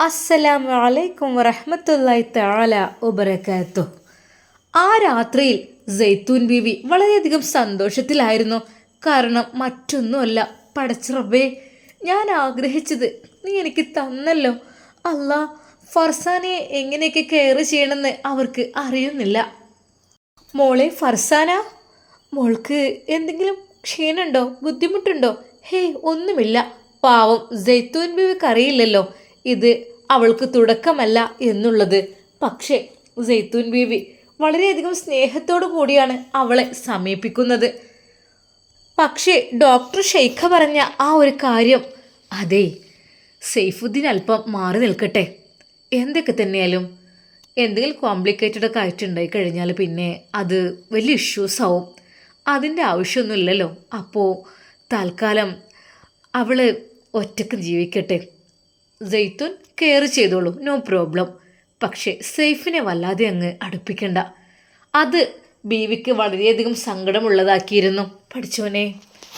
അസ്സലാമു അലൈക്കും വറഹമത്തല്ലായി താല ഉബറക്കാത്തു ആ രാത്രിയിൽ സൈത്തൂൻ ബീവി വളരെയധികം സന്തോഷത്തിലായിരുന്നു. കാരണം മറ്റൊന്നുമല്ല പടച്ചിറബേ ഞാൻ ആഗ്രഹിച്ചത് നീ എനിക്ക് തന്നല്ലോ. അല്ലാ ഫർസാനയെ എങ്ങനെയൊക്കെ കെയർ ചെയ്യണമെന്ന് അവർക്ക് അറിയുന്നില്ല. മോളെ ഫർസാന? മോൾക്ക് എന്തെങ്കിലും ക്ഷീണമുണ്ടോ ബുദ്ധിമുട്ടുണ്ടോ? ഹേയ് ഒന്നുമില്ല. പാവം ജൈത്തൂൻ ബീവിക്ക് അറിയില്ലല്ലോ. ഇത് അവൾക്ക് തുടക്കമല്ല എന്നുള്ളത്. പക്ഷേ ജൈത്തൂൻ ബീവി വളരെയധികം സ്നേഹത്തോടു കൂടിയാണ് അവളെ സമീപിക്കുന്നത്. പക്ഷേ ഡോക്ടർ ഷെയ്ഖ പറഞ്ഞ ആ ഒരു കാര്യം അതെ സെയ്ഫുദ്ദീൻ അല്പം മാറി നിൽക്കട്ടെ. എന്തൊക്കെ തന്നെയാലും എന്തെങ്കിലും കോംപ്ലിക്കേറ്റഡ് ഒക്കെ ആയിട്ടുണ്ടായി കഴിഞ്ഞാൽ പിന്നെ അത് വലിയ ഇഷ്യൂസ് ആവും. അതിന്റെ ആവശ്യമൊന്നുമില്ലല്ലോ. അപ്പോൾ തൽക്കാലം അവൾ ഒറ്റയ്ക്ക് ജീവിക്കട്ടെ. ജെയ്ത്തുൻ കെയർ ചെയ്തോളൂ. നോ പ്രോബ്ലം പക്ഷേ സെയ്ഫിനെ വല്ലാതെ അങ്ങ് അടുപ്പിക്കണ്ട. അത് ബീവിക്ക് വളരെയധികം സങ്കടമുള്ളതാക്കിയിരുന്നു. പഠിച്ചോനെ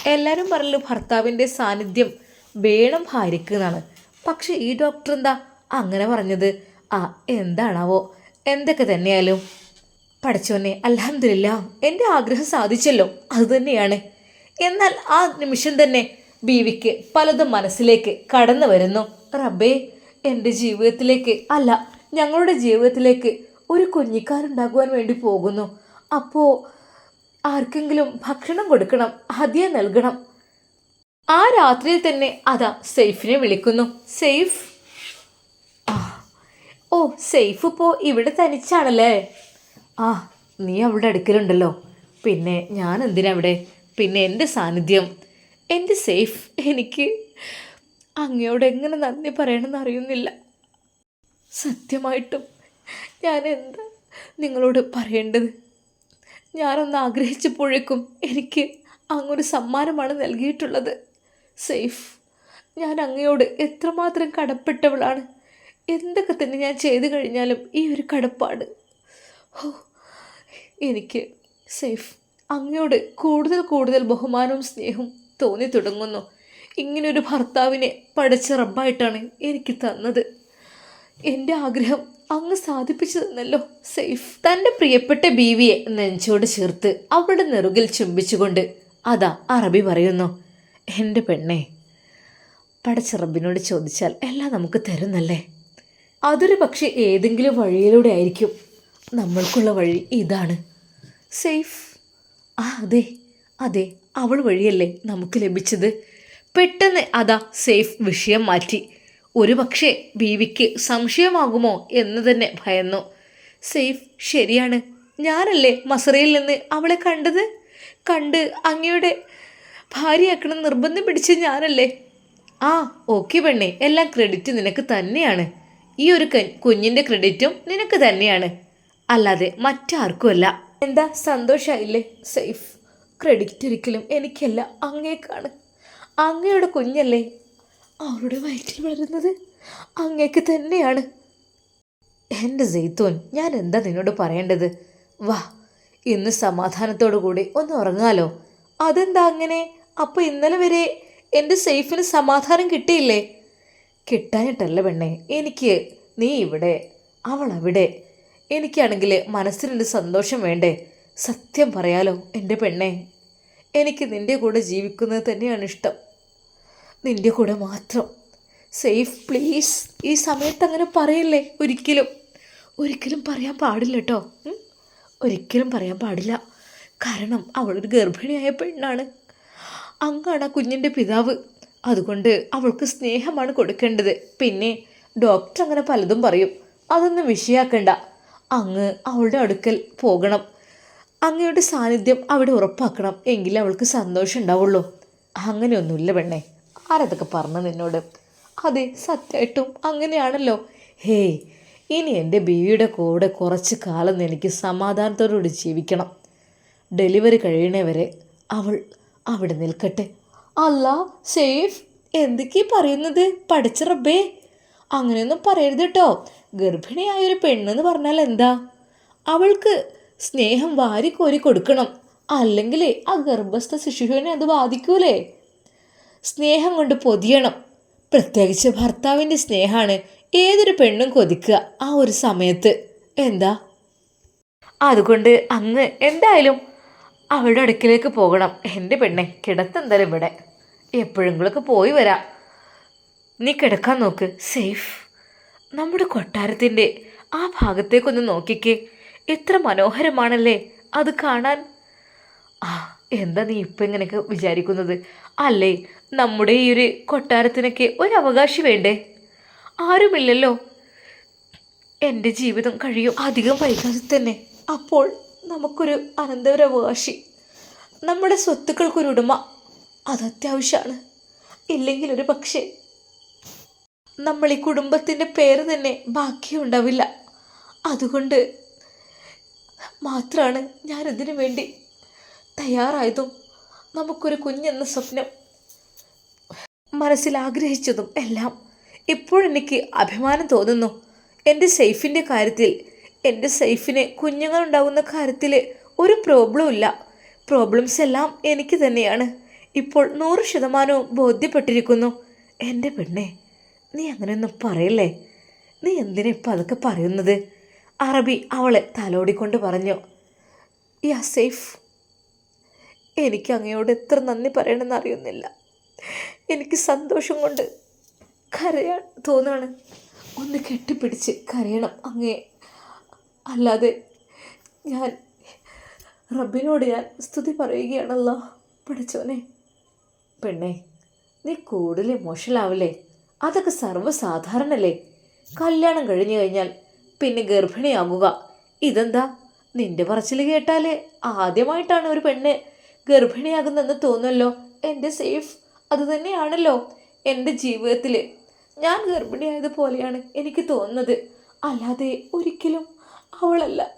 എല്ലാവരും പറഞ്ഞു ഭർത്താവിന്റെ സാന്നിധ്യം വേണം ഭാര്യയ്ക്ക് എന്നാണ്. പക്ഷേ ഈ ഡോക്ടർ എന്താ അങ്ങനെ പറഞ്ഞത്? ആ എന്താണാവോ? എന്തൊക്കെ തന്നെയായാലും പഠിച്ചോനെ അലഹമില്ല എന്റെ ആഗ്രഹം സാധിച്ചല്ലോ. അതുതന്നെയാണ് എന്നാൽ ആ നിമിഷം തന്നെ ബീവിക്ക് പലതും മനസ്സിലേക്ക് കടന്നു വരുന്നു. റബ്ബേ എന്റെ ജീവിതത്തിലേക്ക് അല്ല ഞങ്ങളുടെ ജീവിതത്തിലേക്ക് ഒരു കുഞ്ഞിക്കാരുണ്ടാകുവാൻ വേണ്ടി പോകുന്നു. അപ്പോൾ ആർക്കെങ്കിലും ഭക്ഷണം കൊടുക്കണം ഹതിയ നൽകണം? ആ രാത്രിയിൽ തന്നെ അതാ സെയ്ഫിനെ വിളിക്കുന്നു. സെയ്ഫ്? ഓ സെയ്ഫ് ഇപ്പോൾ ഇവിടെ തനിച്ചാണല്ലേ? ആ നീ അവിടെ അടുക്കലുണ്ടല്ലോ. പിന്നെ ഞാൻ എന്തിനാ അവിടെ പിന്നെ എന്റെ സാന്നിധ്യം. എന്റെ സേഫ് എനിക്ക് അങ്ങയോട് എങ്ങനെ നന്ദി പറയണമെന്ന് അറിയുന്നില്ല. സത്യമായിട്ടും ഞാൻ എന്താ നിങ്ങളോട് പറയേണ്ടത്? ഞാനൊന്ന് ആഗ്രഹിച്ചപ്പോഴേക്കും എനിക്ക് അങ്ങൊരു സമ്മാനമാണ് നൽകിയിട്ടുള്ളത്. സേഫ് ഞാൻ അങ്ങയോട് എത്രമാത്രം കടപ്പെട്ടവളാണ്. എന്തൊക്കെ തന്നെ ഞാൻ ചെയ്തു കഴിഞ്ഞാലും ഈ ഒരു കടപ്പാട്. ഓ എനിക്ക് സേഫ് അങ്ങയോട് കൂടുതൽ കൂടുതൽ ബഹുമാനവും സ്നേഹവും തോന്നി തുടങ്ങുന്നു. ഇങ്ങനൊരു ഭർത്താവിനെ പഠിച്ച റബ്ബായിട്ടാണ് എനിക്ക് തന്നത്. എന്റെ ആഗ്രഹം അങ്ങ് സാധിപ്പിച്ചു തന്നല്ലോ സേഫ്. തന്റെ പ്രിയപ്പെട്ട ബീവിയെ നെഞ്ചോട് ചേർത്ത് അവളുടെ നെറുകിൽ ചുംബിച്ചുകൊണ്ട് അതാ അറബി പറയുന്നു എന്റെ പെണ്ണെ പടച്ച റബ്ബിനോട് ചോദിച്ചാൽ എല്ലാം നമുക്ക് തരുന്നല്ലേ? അതൊരു പക്ഷേ ഏതെങ്കിലും വഴിയിലൂടെ ആയിരിക്കും. നമ്മൾക്കുള്ള വഴി ഇതാണ്. സേഫ്. ആ അതെ അതെ അവൾ വഴിയല്ലേ നമുക്ക് ലഭിച്ചത്. പെട്ടെന്ന് അതാ സേഫ് വിഷയം മാറ്റി. ഒരു പക്ഷേ ബീവിക്ക് സംശയമാകുമോ എന്ന് തന്നെ ഭയന്നു. സേഫ് ശരിയാണ്. ഞാനല്ലേ മസറയിൽ നിന്ന് അവളെ കണ്ടത്? കണ്ട് അങ്ങയുടെ ഭാര്യയാക്കണം നിർബന്ധം പിടിച്ച ഞാനല്ലേ? ആ ഓക്കെ പെണ്ണെ. എല്ലാം ക്രെഡിറ്റ് നിനക്ക് തന്നെയാണ്. ഈ ഒരു കുഞ്ഞിന്റെ ക്രെഡിറ്റും നിനക്ക് തന്നെയാണ്. അല്ലാതെ മറ്റാർക്കുമല്ല. എന്താ സന്തോഷമായില്ലേ സേഫ് ക്രെഡിറ്റ് ഒരിക്കലും എനിക്കല്ല അങ്ങേക്കാണ് അങ്ങയുടെ കുഞ്ഞല്ലേ? അവരുടെ വയറ്റിൽ വളരുന്നത് അങ്ങേക്ക് തന്നെയാണ്. എന്റെ ജെയ്ത്തോൻ ഞാൻ എന്താ നിന്നോട് പറയേണ്ടത്? വാ ഇന്ന് സമാധാനത്തോടു കൂടി ഒന്ന് ഉറങ്ങാലോ. അതെന്താ അങ്ങനെ? അപ്പോൾ ഇന്നലെ വരെ എന്റെ സേഫിന് സമാധാനം കിട്ടിയില്ലേ? കിട്ടാനിട്ടല്ല പെണ്ണേ എനിക്ക് നീ ഇവിടെ അവൾ അവിടെ എനിക്കാണെങ്കിൽ മനസ്സിനൊരു സന്തോഷം വേണ്ടേ? സത്യം പറയാലോ എന്റെ പെണ്ണേ. എനിക്ക് നിന്റെ കൂടെ ജീവിക്കുന്നത് തന്നെയാണ് ഇഷ്ടം. നിന്റെ കൂടെ മാത്രം. സേഫ് പ്ലീസ്. ഈ സമയത്ത് അങ്ങനെ പറയല്ലേ ഒരിക്കലും. ഒരിക്കലും പറയാൻ പാടില്ല കേട്ടോ ഒരിക്കലും പറയാൻ പാടില്ല. കാരണം അവളൊരു ഗർഭിണിയായ പെണ്ണാണ്. അങ്ങാണ് ആ കുഞ്ഞിന്റെ പിതാവ്. അതുകൊണ്ട് അവൾക്ക് സ്നേഹമാണ് കൊടുക്കേണ്ടത്. പിന്നെ ഡോക്ടർ അങ്ങനെ പലതും പറയും. അതൊന്നും വിഷയാക്കണ്ട. അങ്ങ് അവളുടെ അടുക്കൽ പോകണം. അങ്ങയുടെ സാന്നിധ്യം അവിടെ ഉറപ്പാക്കണം. എങ്കിലേ അവൾക്ക് സന്തോഷം ഉണ്ടാവുള്ളൂ. അങ്ങനെയൊന്നുമില്ല പെണ്ണേ. ആരതൊക്കെ പറഞ്ഞു നിന്നോട്? അതെ സത്യമായിട്ടും അങ്ങനെയാണല്ലോ. ഹേയ് ഇനി എന്റെ ബീവിയുടെ കൂടെ കുറച്ച് കാലം എനിക്ക് സമാധാനത്തോടുകൂടി ജീവിക്കണം. ഡെലിവറി കഴിയണവരെ അവൾ അവിടെ നിൽക്കട്ടെ. അല്ല സേഫ്? എന്തൊക്കെയാ പറയുന്നത്? പഠിച്ച റബ്ബേ. അങ്ങനെയൊന്നും പറയരുത് കേട്ടോ. ഗർഭിണിയായ ഒരു പെണ്ണെന്ന് പറഞ്ഞാൽ എന്താ? അവൾക്ക് സ്നേഹം വാരിക്കോരി കൊടുക്കണം. അല്ലെങ്കിൽ ആ ഗർഭസ്ഥ ശിശുവിനെ അത് ബാധിക്കൂലേ? സ്നേഹം കൊണ്ട് പൊതിയണം. പ്രത്യേകിച്ച് ഭർത്താവിന്റെ സ്നേഹമാണ് ഏതൊരു പെണ്ണും കൊതിക്കുക ആ ഒരു സമയത്ത്. എന്താ? അതുകൊണ്ട് അന്ന് എന്തായാലും അവളുടെ അടുക്കിലേക്ക് പോകണം. എന്റെ പെണ്ണെ കിടത്തെന്തായാലും ഇവിടെ. എപ്പോഴെങ്കിലൊക്കെ പോയി വരാം. നീ കിടക്കാൻ നോക്ക്. സേഫ്. നമ്മുടെ കൊട്ടാരത്തിന്റെ ആ ഭാഗത്തേക്കൊന്ന് നോക്കിക്കേ. എത്ര മനോഹരമാണല്ലേ അത് കാണാൻ. ആ എന്താ നീ ഇപ്പം ഇങ്ങനെയൊക്കെ വിചാരിക്കുന്നത്? അല്ലേ നമ്മുടെ ഈ ഒരു കൊട്ടാരത്തിനൊക്കെ ഒരു അവകാശി വേണ്ടേ? ആരുമില്ലല്ലോ. എന്റെ ജീവിതം കഴിയും അധികം വൈകാതെ തന്നെ. അപ്പോൾ നമുക്കൊരു അനന്തരാവകാശി നമ്മുടെ സ്വത്തുക്കൾക്കൊരു ഉടമ. അത് അത്യാവശ്യമാണ് ഇല്ലെങ്കിൽ ഒരു പക്ഷേ നമ്മൾ ഈ കുടുംബത്തിന്റെ പേര് തന്നെ ബാക്കിയുണ്ടാവില്ല അതുകൊണ്ട് മാത്രമാണ് ഞാനിതിനു വേണ്ടി തയ്യാറായതും നമുക്കൊരു കുഞ്ഞെന്ന സ്വപ്നം മനസ്സിൽ ആഗ്രഹിച്ചതും എല്ലാം ഇപ്പോഴെനിക്ക് അഭിമാനം തോന്നുന്നു. എന്റെ സേഫിന്റെ കാര്യത്തിൽ എന്റെ സേഫിന് കുഞ്ഞുങ്ങളുണ്ടാകുന്ന കാര്യത്തിൽ ഒരു പ്രോബ്ലം ഇല്ല. പ്രോബ്ലംസ് എല്ലാം എനിക്ക് തന്നെയാണ്. ഇപ്പോൾ നൂറ് ശതമാനവും ബോധ്യപ്പെട്ടിരിക്കുന്നു. എന്റെ പെണ്ണെ നീ അങ്ങനെയൊന്നും പറയല്ലേ? നീ എന്തിനാ ഇപ്പം അതൊക്കെ പറയുന്നത്? അറബി അവളെ തലോടിക്കൊണ്ട് പറഞ്ഞു യാ സേഫ് എനിക്ക് അങ്ങയോട് എത്ര നന്ദി പറയണമെന്ന് അറിയുന്നില്ല. എനിക്ക് സന്തോഷം കൊണ്ട് കരയാൻ തോന്നാണ്. ഒന്ന് കെട്ടിപ്പിടിച്ച് കരയണം അങ്ങേ. അല്ലാതെ ഞാൻ റബ്ബിനോട് ഞാൻ സ്തുതി പറയുകയാണല്ലോ പഠിച്ചോനെ പെണ്ണേ നീ കൂടുതൽ ഇമോഷണലാവില്ലേ അതൊക്കെ സർവസാധാരണല്ലേ? കല്യാണം കഴിഞ്ഞു കഴിഞ്ഞാൽ പിന്നെ ഗർഭിണിയാകുക. ഇതെന്താ? നിന്റെ പറച്ചിൽ കേട്ടാലേ ആദ്യമായിട്ടാണ് ഒരു പെണ്ണ് ഗർഭിണിയാകുന്നതെന്ന് തോന്നുമല്ലോ എന്റെ സേഫ്. അതുതന്നെയാണല്ലോ എന്റെ ജീവിതത്തിൽ ഞാൻ ഗർഭിണിയായതുപോലെയാണ് എനിക്ക് തോന്നുന്നത്. അല്ലാതെ ഒരിക്കലും അവളല്ല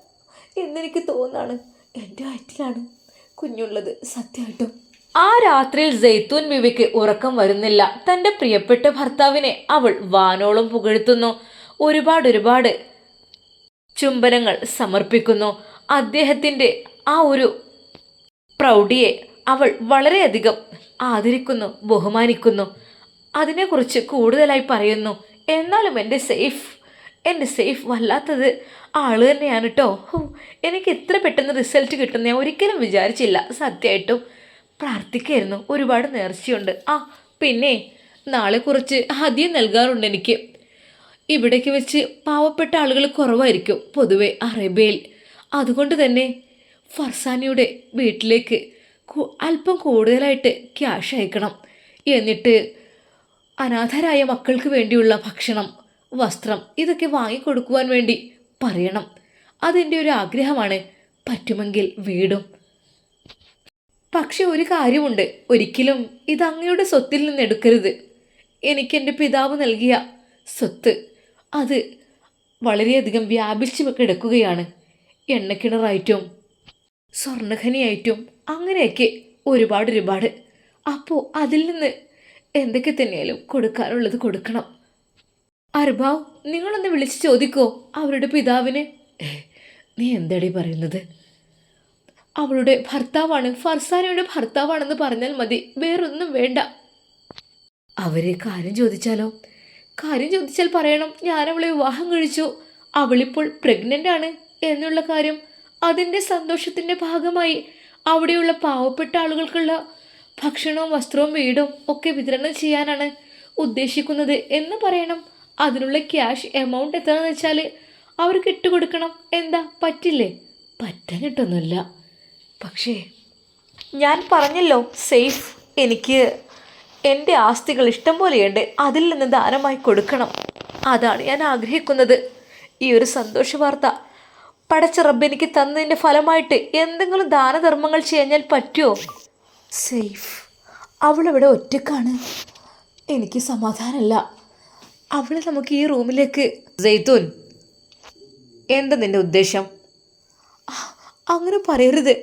എന്നെനിക്ക് തോന്നാണ്. എന്റെ വയറ്റിലാണ് കുഞ്ഞുള്ളത് സത്യമായിട്ടും. ആ രാത്രിയിൽ ജെയ്ത്തൂൻ ബിവിക്ക് ഉറക്കം വരുന്നില്ല. തന്റെ പ്രിയപ്പെട്ട ഭർത്താവിനെ അവൾ വാനോളം പുകഴ്ത്തുന്നു. ഒരുപാട് ഒരുപാട് ചുംബനങ്ങൾ സമർപ്പിക്കുന്നു. അദ്ദേഹത്തിന്റെ ആ ഒരു പ്രൗഢിയെ അവൾ വളരെയധികം ആദരിക്കുന്നു ബഹുമാനിക്കുന്നു. അതിനെക്കുറിച്ച് കൂടുതലായി പറയുന്നു എന്നാലും എന്റെ സേഫ് എന്റെ സേഫ് വല്ലാത്തത് ആൾ തന്നെയാണ് കേട്ടോ എനിക്ക് എത്ര പെട്ടെന്ന് റിസൾട്ട് കിട്ടുന്ന ഞാൻ ഒരിക്കലും വിചാരിച്ചില്ല സത്യമായിട്ടും. പ്രാർത്ഥിക്കായിരുന്നു ഒരുപാട് നേർച്ചയുണ്ട്. ആ പിന്നെ നാളെ കുറച്ച് ആദ്യം നൽകാറുണ്ട് എനിക്ക്. ഇവിടേക്ക് വെച്ച് പാവപ്പെട്ട ആളുകൾ കുറവായിരിക്കും പൊതുവെ അറേബ്യയിൽ. അതുകൊണ്ട് തന്നെ ഫർസാനിയുടെ വീട്ടിലേക്ക് അല്പം കൂടുതലായിട്ട് ക്യാഷ് അയക്കണം. എന്നിട്ട് അനാഥരായ മക്കൾക്ക് വേണ്ടിയുള്ള ഭക്ഷണം വസ്ത്രം ഇതൊക്കെ വാങ്ങിക്കൊടുക്കുവാൻ വേണ്ടി പറയണം. അതെന്റെ ഒരു ആഗ്രഹമാണ്. പറ്റുമെങ്കിൽ വീടും. പക്ഷെ ഒരു കാര്യമുണ്ട്. ഒരിക്കലും ഇത് അങ്ങയുടെ സ്വത്തിൽ നിന്ന് എടുക്കരുത്. എനിക്ക് എന്റെ പിതാവ് നൽകിയ സ്വത്ത് അത് വളരെയധികം വ്യാപിച്ചു കിടക്കുകയാണ്. എണ്ണക്കിണറായിട്ടും സ്വർണഖനിയായിട്ടും അങ്ങനെയൊക്കെ ഒരുപാട് ഒരുപാട്. അപ്പോൾ അതിൽ നിന്ന് എന്തൊക്കെ തന്നെയാലും കൊടുക്കാനുള്ളത് കൊടുക്കണം. അർബാവ് നിങ്ങളൊന്ന് വിളിച്ച് ചോദിക്കോ അവരുടെ പിതാവിന്. നീ എന്താടി പറയുന്നത്? അവളുടെ ഭർത്താവാണ് ഫർസാനയുടെ ഭർത്താവാണെന്ന് പറഞ്ഞാൽ മതി വേറൊന്നും വേണ്ട. അവരെ കാര്യം ചോദിച്ചാലോ? കാര്യം ചോദിച്ചാൽ പറയണം ഞാൻ അവളെ വിവാഹം കഴിച്ചു അവളിപ്പോൾ പ്രഗ്നന്റ് ആണ് എന്നുള്ള കാര്യം. അതിന്റെ സന്തോഷത്തിന്റെ ഭാഗമായി അവിടെയുള്ള പാവപ്പെട്ട ആളുകൾക്കുള്ള ഭക്ഷണവും വസ്ത്രവും വീടും ഒക്കെ വിതരണം ചെയ്യാനാണ് ഉദ്ദേശിക്കുന്നത്. എന്ന് പറയണം. അതിനുള്ള ക്യാഷ് എമൗണ്ട് എത്രയെന്ന് വെച്ചാൽ അവർക്ക് ഇട്ട് കൊടുക്കണം. എന്താ? പറ്റില്ലേ? പറ്റാനിട്ടൊന്നുമില്ല പക്ഷേ ഞാൻ പറഞ്ഞല്ലോ സേഫ്. എനിക്ക് എന്റെ ആസ്തികൾ ഇഷ്ടം പോലെയുണ്ട്. അതിൽ നിന്ന് ദാനമായി കൊടുക്കണം. അതാണ് ഞാൻ ആഗ്രഹിക്കുന്നത്. ഈ ഒരു സന്തോഷ വാർത്ത പടച്ച റബ്ബ് എനിക്ക് തന്നതിന്റെ ഫലമായിട്ട് എന്തെങ്കിലും ദാനധർമ്മങ്ങൾ ചെയ്യാൻ പറ്റുമോ സേഫ്. അവളിവിടെ ഒറ്റക്കാണ്. എനിക്ക് സമാധാനമല്ല അവളെ നമുക്ക് ഈ റൂമിലേക്ക് ജയ്തൂൻ എന്താ നിന്റെ ഉദ്ദേശം? അങ്ങനെ പറയരുത്.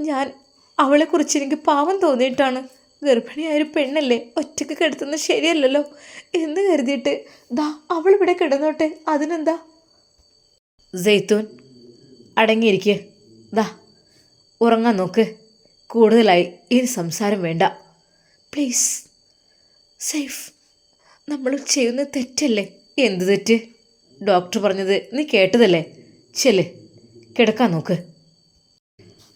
ഞാൻ അവളെക്കുറിച്ച് എനിക്ക് പാവം തോന്നിയിട്ടാണ്. ഗർഭിണിയായ ഒരു പെണ്ണല്ലേ? ഒറ്റയ്ക്ക് കിടത്തുന്നത് ശരിയല്ലല്ലോ. എന്ന് കരുതിയിട്ട് ദാ അവളിവിടെ കിടന്നോട്ടെ. അതിനെന്താ? ജെയ്ത്തൂൻ അടങ്ങിയിരിക്കുക ദാ ഉറങ്ങാൻ നോക്ക്. കൂടുതലായി ഇനി സംസാരം വേണ്ട. പ്ലീസ് സേഫ്. നമ്മൾ ചെയ്യുന്ന തെറ്റല്ലേ? എന്ത് തെറ്റ്? ഡോക്ടർ പറഞ്ഞത് നീ കേട്ടതല്ലേ? ചെൽ കിടക്കാൻ നോക്ക്.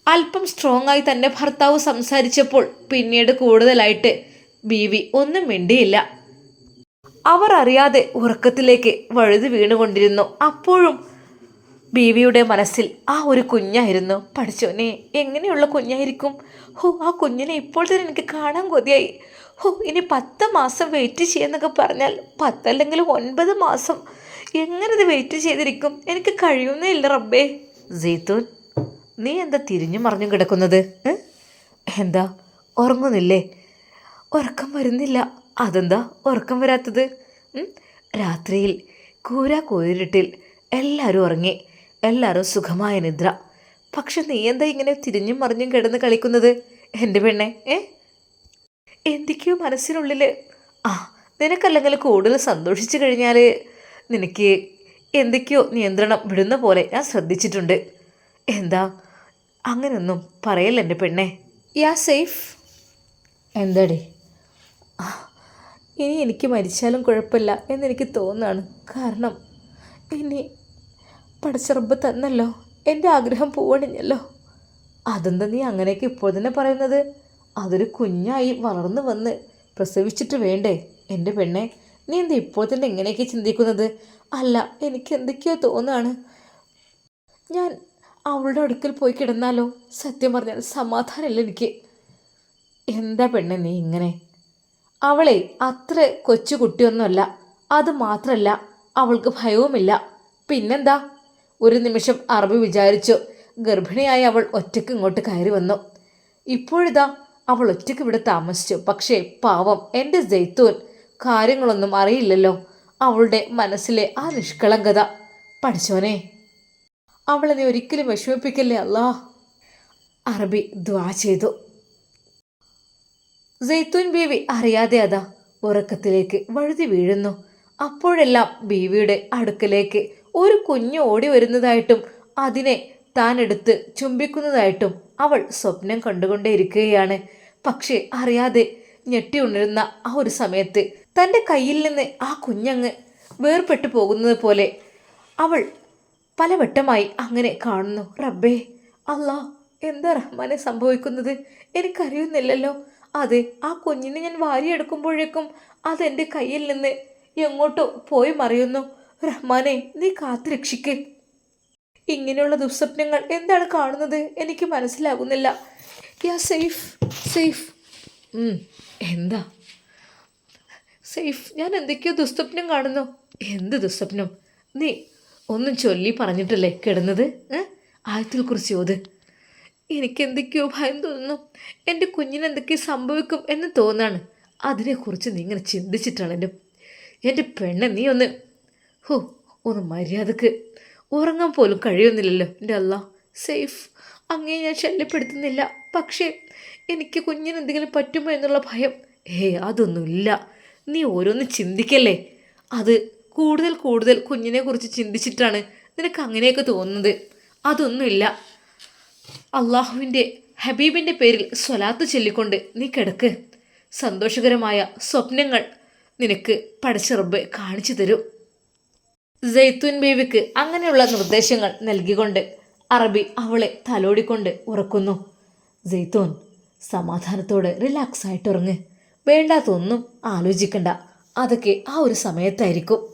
അല്പം സ്ട്രോങ് ആയി തന്റെ ഭർത്താവ് സംസാരിച്ചപ്പോൾ പിന്നീട് കൂടുതലായിട്ട് ബീവി ഒന്നും മിണ്ടിയില്ല. അവർ അറിയാതെ ഉറക്കത്തിലേക്ക് വഴുതി വീണുകൊണ്ടിരുന്നു. അപ്പോഴും ബീവിയുടെ മനസ്സിൽ ആ ഒരു കുഞ്ഞായിരുന്നു. പഠിച്ചോനെ എങ്ങനെയുള്ള കുഞ്ഞായിരിക്കും? ഹോ ആ കുഞ്ഞിനെ ഇപ്പോൾ തന്നെ എനിക്ക് കാണാൻ കൊതിയായി. ഹോ ഇനി പത്ത് മാസം വെയിറ്റ് ചെയ്യുന്നൊക്കെ പറഞ്ഞാൽ പത്തല്ലെങ്കിൽ ഒൻപത് മാസം. എങ്ങനെ ഇത് വെയിറ്റ് ചെയ്തിരിക്കും? എനിക്ക് കഴിയുന്നേ ഇല്ല റബ്ബേ. ജീത്തൂൻ നീ എന്താ തിരിഞ്ഞു മറിഞ്ഞു കിടക്കുന്നത്? എന്താ? ഉറങ്ങുന്നില്ലേ? ഉറക്കം വരുന്നില്ല. അതെന്താ ഉറക്കം വരാത്തത്? രാത്രിയിൽ കൂരാ കോരിട്ടിൽ എല്ലാവരും ഉറങ്ങി. എല്ലാവരും സുഖമായ നിദ്ര. പക്ഷെ നീ എന്താ ഇങ്ങനെ തിരിഞ്ഞും മറിഞ്ഞും കിടന്ന് കളിക്കുന്നത്? എന്റെ പെണ്ണെ ഏ? എന്തൊക്കെയോ മനസ്സിനുള്ളിൽ ആ നിനക്കല്ലെങ്കിൽ കൂടുതൽ സന്തോഷിച്ചു കഴിഞ്ഞാൽ നിനക്ക് എന്തൊക്കെയോ നിയന്ത്രണം വിടുന്ന പോലെ ഞാൻ ശ്രദ്ധിച്ചിട്ടുണ്ട്. എന്താ? അങ്ങനെയൊന്നും പറയല്ല എന്റെ പെണ്ണെ? യാ സേഫ്. എന്താടി? ഇനി എനിക്ക് മരിച്ചാലും കുഴപ്പമില്ല എന്നെനിക്ക് തോന്നുകയാണ്. കാരണം ഇനി പടച്ചിറമ്പ് തന്നല്ലോ. എന്റെ ആഗ്രഹം പോവണിഞ്ഞല്ലോ. അതെന്താ നീ അങ്ങനെയൊക്കെ ഇപ്പോൾ തന്നെ പറയുന്നത്? അതൊരു കുഞ്ഞായി വളർന്നു വന്ന് പ്രസവിച്ചിട്ട് വേണ്ടേ? എന്റെ പെണ്ണെ നീ എന്താ ഇപ്പോൾ തന്നെ എങ്ങനെയൊക്കെ ചിന്തിക്കുന്നത്? അല്ല എനിക്ക് എന്തൊക്കെയോ തോന്നാണ്. ഞാൻ അവളുടെ അടുക്കൽ പോയി കിടന്നാലോ? സത്യം പറഞ്ഞാൽ സമാധാനമില്ല എനിക്ക്. എന്താ പെണ്ണെ നീ ഇങ്ങനെ? അവളെ അത്ര കൊച്ചു കുട്ടിയൊന്നുമല്ല. അത് മാത്രമല്ല അവൾക്ക് ഭയവുമില്ല. പിന്നെന്താ? ഒരു നിമിഷം അറബി വിചാരിച്ചു. ഗർഭിണിയായ അവൾ ഒറ്റയ്ക്ക് ഇങ്ങോട്ട് കയറി വന്നു. ഇപ്പോഴിതാ അവൾ ഒറ്റയ്ക്ക് ഇവിടെ താമസിച്ചു. പക്ഷേ പാവം എന്റെ ജെയ്ത്തൂൻ കാര്യങ്ങളൊന്നും അറിയില്ലല്ലോ. അവളുടെ മനസ്സിലെ ആ നിഷ്കളങ്കത. പഠിച്ചോനെ. അവളെ നീ ഒരിക്കലും വിഷമിപ്പിക്കല്ലേ അല്ലാ? അറബി ദ്വാ ചെയ്തു. ജെയ്ത്തൂൻ ബീവി അറിയാതെ അതാ ഉറക്കത്തിലേക്ക് വഴുതി വീഴുന്നു. അപ്പോഴെല്ലാം ബീവിയുടെ അടുക്കലേക്ക് ഒരു കുഞ്ഞ് ഓടി വരുന്നതായിട്ടും അതിനെ താൻ എടുത്ത് ചുംബിക്കുന്നതായിട്ടും അവൾ സ്വപ്നം കണ്ടുകൊണ്ടേയിരിക്കുകയാണ്. പക്ഷേ അറിയാതെ ഞെട്ടി ഉണരുന്ന ആ ഒരു സമയത്ത് തന്റെ കയ്യിൽ നിന്ന് ആ കുഞ്ഞങ്ങ് വേർപെട്ടു പോകുന്നത് പോലെ അവൾ പലവട്ടമായി അങ്ങനെ കാണുന്നു. റബ്ബേ അല്ലാ എന്താ റഹ്മാനെ സംഭവിക്കുന്നത്? എനിക്കറിയുന്നില്ലല്ലോ. അതെ ആ കുഞ്ഞിനെ ഞാൻ വാരിയെടുക്കുമ്പോഴേക്കും അതെന്റെ കയ്യിൽ നിന്ന് എങ്ങോട്ടോ പോയി മറിയുന്നു. റഹ്മാനെ നീ കാത്തു രക്ഷിക്ക്. ഇങ്ങനെയുള്ള ദുസ്വപ്നങ്ങൾ എന്താണ് കാണുന്നത്? എനിക്ക് മനസ്സിലാകുന്നില്ല യാ സേഫ് സേഫ്. എന്താ? സേഫ് ഞാൻ എന്തൊക്കെയോ ദുസ്വപ്നം കാണുന്നു. എന്ത് ദുസ്വപ്നം? നീ ഒന്നും ചൊല്ലി പറഞ്ഞിട്ടല്ലേ കിടന്നത്? ആയത്തിൽ കുറിച്ച് ഓത് എനിക്ക് എന്തൊക്കെയോ ഭയം തോന്നുന്നു. എന്റെ കുഞ്ഞിന് എന്തൊക്കെയോ സംഭവിക്കും എന്ന് തോന്നാണ്. അതിനെക്കുറിച്ച് നീ ഇങ്ങനെ ചിന്തിച്ചിട്ടാണ് എന്റെ എന്റെ പെണ്ണെ നീ ഒന്ന് ഹോ ഒന്ന് മര്യാദയ്ക്ക്. ഉറങ്ങാൻ പോലും കഴിയുന്നില്ലല്ലോ എന്റെ അല്ല. സേഫ്. അങ്ങേ ഞാൻ ശല്യപ്പെടുത്തുന്നില്ല. പക്ഷേ എനിക്ക് കുഞ്ഞിന് എന്തെങ്കിലും പറ്റുമോ എന്നുള്ള ഭയം ഏ അതൊന്നുമില്ല. നീ ഓരോന്ന് ചിന്തിക്കല്ലേ? അത് കൂടുതൽ കൂടുതൽ കുഞ്ഞിനെ കുറിച്ച് ചിന്തിച്ചിട്ടാണ് നിനക്ക് അങ്ങനെയൊക്കെ തോന്നുന്നത്. അതൊന്നുമില്ല. അള്ളാഹുവിന്റെ ഹബീബിന്റെ പേരിൽ സ്വലാത്ത് ചൊല്ലിക്കൊണ്ട് നീ കിടക്ക്. സന്തോഷകരമായ സ്വപ്നങ്ങൾ നിനക്ക് പടച്ചിറബ് കാണിച്ചു തരും. ജെയ്ത്തുൻ ബേബിക്ക് അങ്ങനെയുള്ള നിർദ്ദേശങ്ങൾ നൽകിക്കൊണ്ട് അറബി അവളെ തലോടിക്കൊണ്ട് ഉറക്കുന്നു. ജെയ്ത്തൂൻ സമാധാനത്തോടെ റിലാക്സ് ആയിട്ട് ഉറങ്ങ് വേണ്ടാത്തൊന്നും ആലോചിക്കണ്ട. അതൊക്കെ ആ ഒരു സമയത്തായിരിക്കും.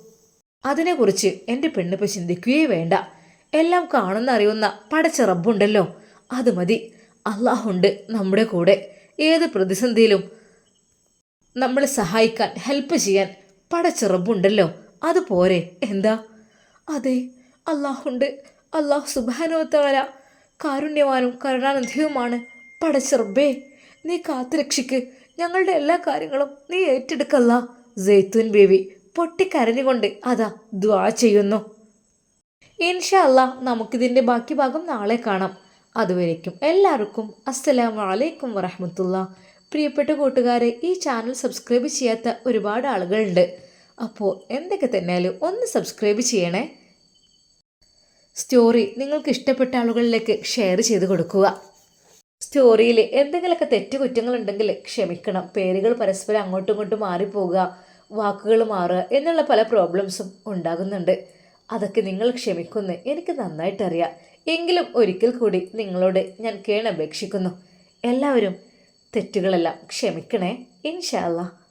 അതിനെക്കുറിച്ച് എന്റെ പെണ്ണിപ്പോൾ ചിന്തിക്കുകയേ വേണ്ട. എല്ലാം കാണുന്ന അറിയുന്ന പടച്ച റബ്ബുണ്ടല്ലോ. അത് മതി. അള്ളാഹുണ്ട് നമ്മുടെ കൂടെ. ഏത് പ്രതിസന്ധിയിലും നമ്മളെ സഹായിക്കാൻ ഹെൽപ്പ് ചെയ്യാൻ പടച്ച റബ്ബുണ്ടല്ലോ. അത് പോരെ. എന്താ? അതെ അള്ളാഹുണ്ട്. അള്ളാഹു സുബാനോത്തവല കാരുണ്യവാനും കരുണാനിധിയുമാണ്. പടച്ചെറുബേ നീ കാത്തുരക്ഷിക്ക് ഞങ്ങളുടെ എല്ലാ കാര്യങ്ങളും നീ ഏറ്റെടുക്കല്ല. ജെയ്ത്തുൻ ബേബി പൊട്ടിക്കരഞ്ഞുകൊണ്ട് അതാ ദ്വാ ചെയ്യുന്നു. ഇൻഷാ അല്ലാ നമുക്കിതിന്റെ ബാക്കി ഭാഗം നാളെ കാണാം. അതുവരേക്കും എല്ലാവർക്കും അസ്സലാമു അലൈക്കും വറഹമത്തുള്ള. പ്രിയപ്പെട്ട കൂട്ടുകാരെ ഈ ചാനൽ സബ്സ്ക്രൈബ് ചെയ്യാത്ത ഒരുപാട് ആളുകളുണ്ട്. അപ്പോൾ എന്തൊക്കെ തന്നെയാലും ഒന്ന് സബ്സ്ക്രൈബ് ചെയ്യണേ. സ്റ്റോറി നിങ്ങൾക്ക് ഇഷ്ടപ്പെട്ട ആളുകളിലേക്ക് ഷെയർ ചെയ്ത് കൊടുക്കുക. സ്റ്റോറിയിൽ എന്തെങ്കിലുമൊക്കെ തെറ്റുകുറ്റങ്ങളുണ്ടെങ്കിൽ ക്ഷമിക്കണം. പേരുകൾ പരസ്പരം അങ്ങോട്ടും ഇങ്ങോട്ടും മാറിപ്പോവുക വാക്കുകൾ മാറുക എന്നുള്ള പല പ്രോബ്ലംസും ഉണ്ടാകുന്നുണ്ട്. അതൊക്കെ നിങ്ങൾ ക്ഷമിക്കുന്ന എനിക്ക് നന്നായിട്ടറിയാം എങ്കിലും ഒരിക്കൽ കൂടി നിങ്ങളോട് ഞാൻ കേണപേക്ഷിക്കുന്നു. എല്ലാവരും തെറ്റുകളെല്ലാം ക്ഷമിക്കണേ. ഇൻഷാല്ല